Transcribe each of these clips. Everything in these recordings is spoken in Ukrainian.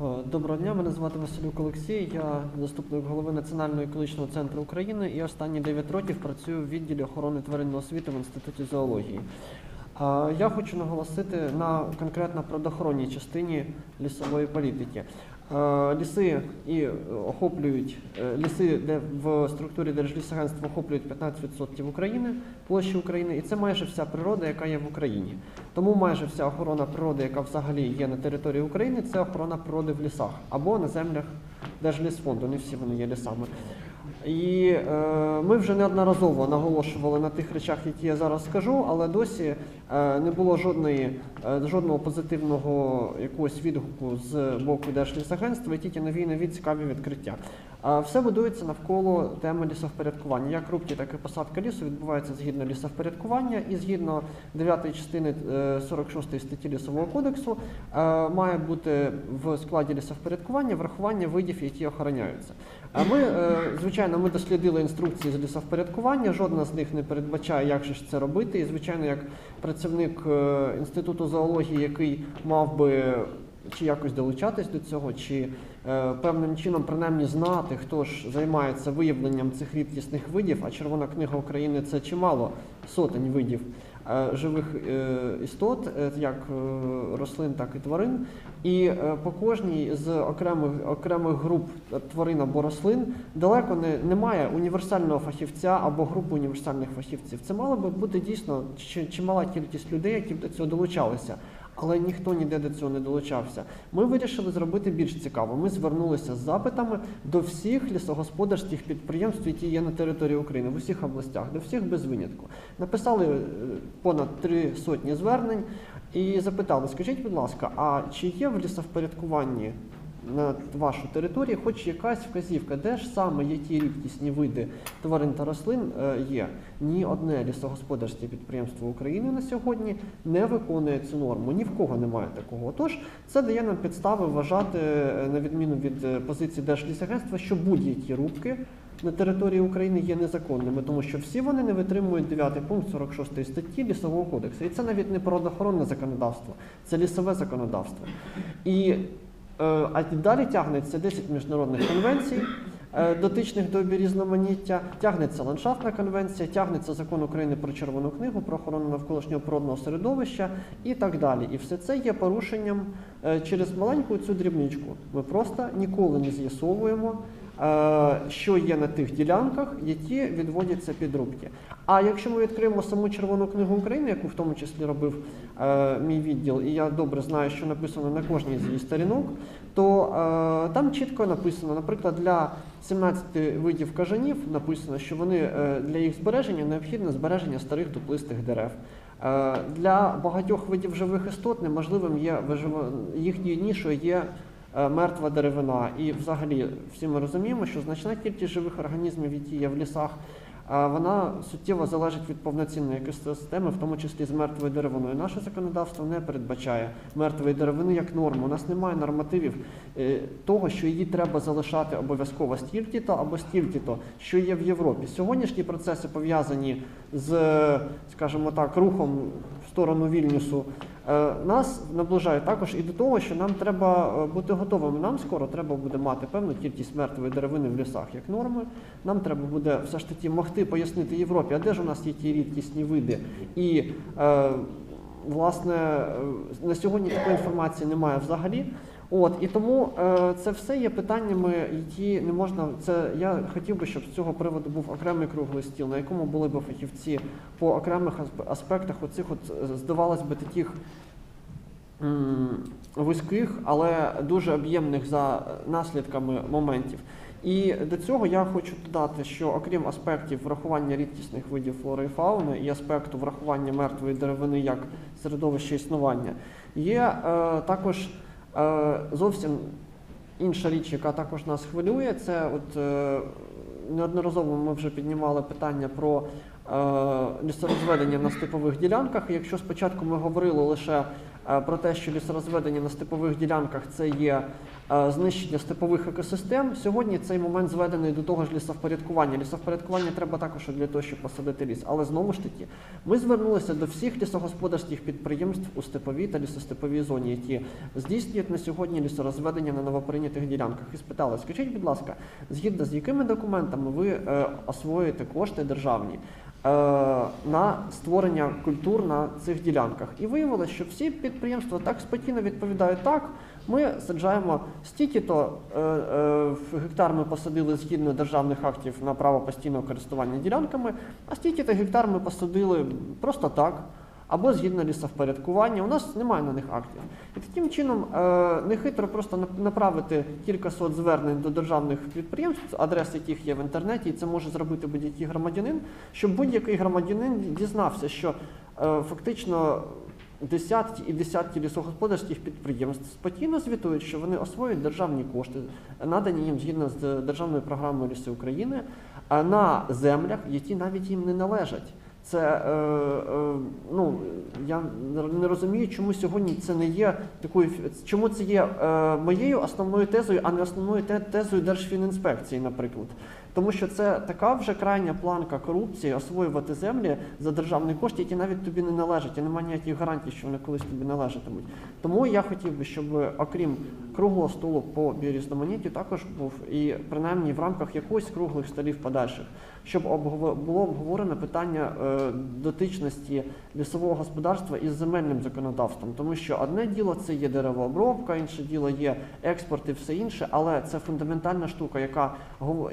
Е, Доброго дня, мене звати Василюк Олексій. Я заступник голови Національного екологічного центру України і останні 9 років працюю в відділі охорони тваринного світу в Інституті зоології. Е, Я хочу наголосити на конкретно природоохоронній частині лісової політики. Е, Ліси і охоплюють ліси, де в структурі Держлісагентства охоплюють 15% України, площі України, і це майже вся природа, яка є в Україні. Тому майже вся охорона природи, яка взагалі є на території України, це охорона природи в лісах або на землях Держлісфонду. Не всі вони є лісами. І е, ми вже неодноразово наголошували на тих речах, які я зараз скажу, але досі е, не було жодної, е, жодного позитивного якогось відгуку з боку Держлісагентства і тільки нові нові цікаві відкриття. Все будується навколо теми лісовпорядкування. Як рубки, так і посадка лісу відбувається згідно лісовпорядкування і згідно 9 частини е, 46 статті лісового кодексу е, має бути в складі лісовпорядкування врахування видів, які охороняються. А ми, е, звичайно, ми дослідили інструкції з лісовпорядкування. Жодна з них не передбачає, як же ж це робити. І звичайно, як працівник е, інституту зоології, який мав би чи якось долучатись до цього, чи е, певним чином принаймні знати, хто ж займається виявленням цих рідкісних видів, а Червона книга України це чимало сотень видів е, живих е, істот, е, як е, рослин, так і тварин. І е, по кожній з окремих окремих груп тварин або рослин далеко не немає універсального фахівця або групи універсальних фахівців. Це мала би бути дійсно чимала кількість людей, які до цього долучалися. Але ніхто ніде до цього не долучався. Ми вирішили зробити більш цікаво. Ми звернулися з запитами до всіх лісогосподарських підприємств, які є на території України в усіх областях, до всіх без винятку. Написали е, понад три сотні звернень і запитали: скажіть, будь ласка, а чи є в лісовпорядкуванні на вашу територію хоч якась вказівка, де ж саме які рідкісні види тварин та рослин е, є? Ні одне лісогосподарське підприємство України на сьогодні не виконує цю норму. Ні в кого немає такого. Тож це дає нам підстави вважати, е, на відміну від е, позиції Держлісагентства, що будь-які рубки на території України є незаконними, тому що всі вони не витримують 9 пункт 46 статті лісового кодексу. І це навіть не природоохоронне законодавство, це лісове законодавство. І а далі тягнеться 10 міжнародних конвенцій, е, дотичних до різноманіття, тягнеться ландшафтна конвенція, тягнеться закон України про червону книгу, про охорону навколишнього природного середовища і так далі. І все це є порушенням е, через маленьку цю дрібничку. Ми просто ніколи не з'ясовуємо. Е, Що є на тих ділянках, які відводяться під рубки. А якщо ми відкриємо саму Червону книгу України, яку в тому числі робив е, мій відділ, і я добре знаю, що написано на кожній з її сторінок, то е, там чітко написано, наприклад, для 17 видів кажанів написано, що вони для їх збереження необхідне збереження старих дуплистих дерев. Для багатьох видів живих істот неможливим є їхньою нішою є мертва деревина. І взагалі всі ми розуміємо, що значна кількість живих організмів, які є в лісах, вона суттєво залежить від повноцінної екосистеми, в тому числі з мертвою деревиною. Наше законодавство не передбачає мертвої деревини як норму. У нас немає нормативів е, того, що її треба залишати обов'язково стільки-то або стільки-то, що є в Європі. Сьогоднішні процеси пов'язані з, скажімо так, рухом в сторону Вільнюсу. е, Нас наближають також і до того, що нам треба е, бути готовими. Нам скоро треба буде мати певну кількість мертвої деревини в лісах як норми. Нам треба буде все ж таки могти пояснити Європі, а де ж у нас є ті рідкісні види. І е, власне е, на сьогодні такої інформації немає взагалі. От і тому е, це все є питаннями, які не можна. Це я хотів би, щоб з цього приводу був окремий круглий стіл, на якому були б фахівці по окремих аспектах оцих, от здавалось би, таких вузьких, але дуже об'ємних за наслідками моментів. І до цього я хочу додати, що окрім аспектів врахування рідкісних видів флори і фауни і аспекту врахування мертвої деревини як середовища існування, є е, також е, зовсім інша річ, яка також нас хвилює. Це от е, неодноразово ми вже піднімали питання про е, лісорозведення на степових ділянках. Якщо спочатку ми говорили лише про те, що лісорозведення на степових ділянках це є е, знищення степових екосистем. Сьогодні цей момент зведений до того ж лісовпорядкування. Лісовпорядкування треба також для того, щоб посадити ліс. Але знову ж таки, ми звернулися до всіх лісогосподарських підприємств у степовій та лісостеповій зоні, які здійснюють на сьогодні лісорозведення на новоприйнятих ділянках, і спитали: скажіть, будь ласка, згідно з якими документами ви е, освоюєте кошти державні? е, На створення культур на цих ділянках, і виявилося, що всі підприємства так спокійно відповідають так. Ми саджаємо стільки-то е, е, гектар ми посадили згідно державних актів на право постійного користування ділянками, а стільки-то гектар ми посадили просто так. Або згідно лісовпорядкування, у нас немає на них актів. І таким чином е, нехитро просто нап- направити кількасот звернень до державних підприємств, адрес яких є в інтернеті, і це може зробити будь-який громадянин, щоб будь-який громадянин дізнався, що е, фактично десятки і десятки лісогосподарських підприємств спокійно звітують, що вони освоюють державні кошти, надані їм згідно з державною програмою Ліси України, на землях, які навіть їм не належать. Це е, е, ну я не розумію, чому сьогодні це не є такою чому це є е, моєю основною тезою, а не основною те- тезою Держфінінспекції, наприклад. Тому що це така вже крайня планка корупції освоювати землі за державні кошти, які навіть тобі не належать, і немає ніяких гарантій, що вони колись тобі належатимуть. Тому я хотів би, щоб окрім круглого столу по біорізноманіттю також був і принаймні в рамках якогось круглих столів подальших, щоб було обговорено питання е, дотичності лісового господарства із земельним законодавством, тому що одне діло це є деревообробка, інше діло є експорт і все інше, але це фундаментальна штука, яка гов-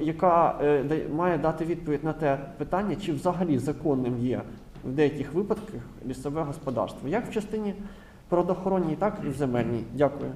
е, має дати відповідь на те питання, чи взагалі законним є в деяких випадках лісове господарство, як в частині природоохоронній, так і в земельній. Дякую.